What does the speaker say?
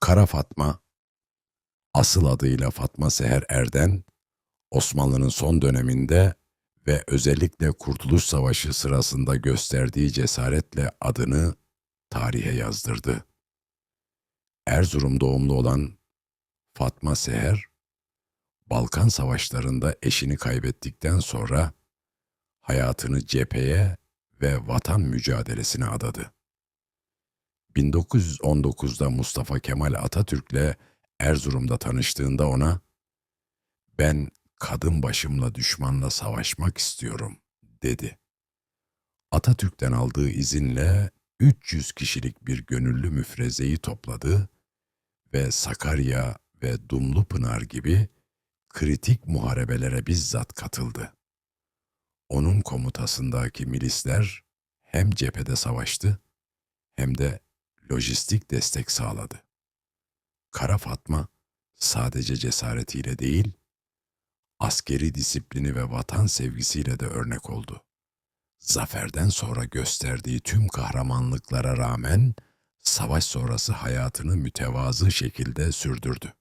Kara Fatma, asıl adıyla Fatma Seher Erden, Osmanlı'nın son döneminde ve özellikle Kurtuluş Savaşı sırasında gösterdiği cesaretle adını tarihe yazdırdı. Erzurum doğumlu olan Fatma Seher, Balkan Savaşlarında eşini kaybettikten sonra hayatını cepheye ve vatan mücadelesine adadı. 1919'da Mustafa Kemal Atatürk'le Erzurum'da tanıştığında ona "Ben kadın başımla düşmanla savaşmak istiyorum." dedi. Atatürk'ten aldığı izinle 300 kişilik bir gönüllü müfrezeyi topladı ve Sakarya ve Dumlupınar gibi kritik muharebelere bizzat katıldı. Onun komutasındaki milisler hem cephede savaştı hem de lojistik destek sağladı. Kara Fatma sadece cesaretiyle değil, askeri disiplini ve vatan sevgisiyle de örnek oldu. Zaferden sonra gösterdiği tüm kahramanlıklara rağmen savaş sonrası hayatını mütevazı şekilde sürdürdü.